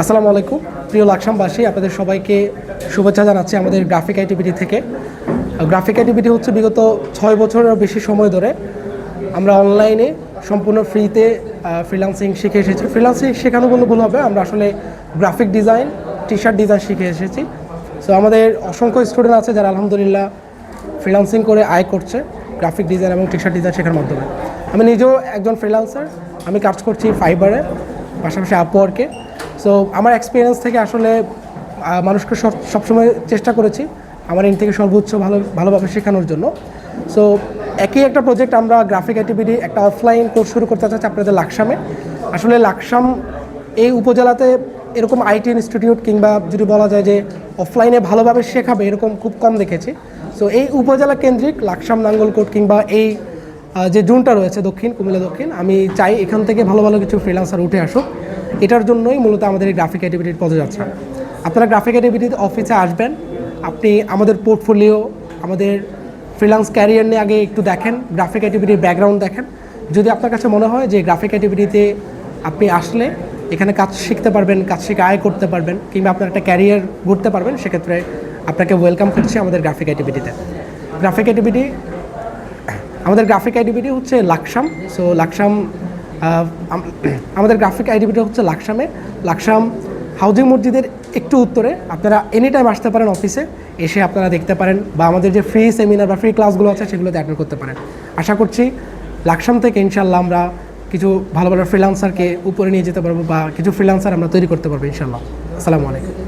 আসসালামু আলাইকুম। প্রিয় লাকসামবাসী, আপনাদের সবাইকে শুভেচ্ছা জানাচ্ছি আমাদের গ্রাফিক আইটিভিটি থেকে। গ্রাফিক আইটিভিটি হচ্ছে বিগত ছয় বছরের বেশি সময় ধরে আমরা অনলাইনে সম্পূর্ণ ফ্রিতে ফ্রিলান্সিং শিখে এসেছি। ফ্রিলান্সিং শেখানো বলে ভুল হবে, আমরা আসলে graphic design T shirt design শিখে এসেছি। সো আমাদের অসংখ্য স্টুডেন্ট আছে যারা আলহামদুলিল্লাহ ফ্রিলান্সিং করে আয় করছে, গ্রাফিক ডিজাইন এবং টি শার্ট ডিজাইন শেখার মাধ্যমে। আমি নিজেও একজন ফ্রিলান্সার আমি কাজ করছি ফাইবারে পাশাপাশি আপওয়ার্কে সো আমার এক্সপিরিয়েন্স থেকে আসলে মানুষকে সব, সবসময় চেষ্টা করেছি আমার এন থেকে সর্বোচ্চ ভালো, ভালোভাবে শেখানোর জন্য। সো একই একটা প্রজেক্ট আমরা গ্রাফিক অ্যাক্টিভিটি একটা অফলাইন কোর্স শুরু করতে চাচ্ছি আপনাদের লাকসামে। আসলে লাকসাম এই উপজেলাতে এরকম আইটি ইনস্টিটিউট কিংবা যদি বলা যায় যে অফলাইনে ভালোভাবে শেখাবে, এরকম খুব কম দেখেছি। সো এই উপজেলা কেন্দ্রিক লাকসাম নাঙ্গলকোট কিংবা এই যে জোনটা রয়েছে দক্ষিণ, কুমিল্লা দক্ষিণ, আমি চাই এখান থেকে ভালো ভালো কিছু ফ্রিলান্সার উঠে আসুক। এটার জন্যই মূলত আমাদের এই গ্রাফিক অ্যাক্টিভিটির পদযাত্রা আপনারা গ্রাফিক অ্যাক্টিভিটিতে অফিসে আসবেন, আপনি আমাদের পোর্টফোলিও আমাদের ফ্রিলান্স ক্যারিয়ার নিয়ে আগে একটু দেখেন গ্রাফিক অ্যাক্টিভিটির ব্যাকগ্রাউন্ড দেখেন। যদি আপনার কাছে মনে হয় যে গ্রাফিক অ্যাক্টিভিটিতে আপনি আসলে এখানে কাজ শিখতে পারবেন, কাজ শিখে আয় করতে পারবেন, কিংবা আপনার একটা ক্যারিয়ার গড়তে পারবেন, সেক্ষেত্রে আপনাকে ওয়েলকাম করছি আমাদের গ্রাফিক অ্যাক্টিভিটিতে গ্রাফিক অ্যাক্টিভিটি আমাদের গ্রাফিক আইডিবিটি হচ্ছে লাকসাম। সো লাকসাম আমাদের গ্রাফিক আইডিবিটি হচ্ছে লাকসামে। লাকসাম হাউজিং মসজিদের একটু উত্তরে। আপনারা এনি টাইম আসতে পারেন অফিসে এসে আপনারা দেখতে পারেন বা আমাদের যে ফ্রি সেমিনার বা ফ্রি ক্লাসগুলো আছে, সেগুলোতে অ্যাটেন্ড করতে পারেন। আশা করছি লাকসাম থেকে ইনশাল্লাহ আমরা কিছু ভালো ভালো ফ্রিলান্সারকে উপরে নিয়ে যেতে পারব বা কিছু ফ্রিলান্সার আমরা তৈরি করতে পারব ইনশাল্লাহ আসসালামু আলাইকুম।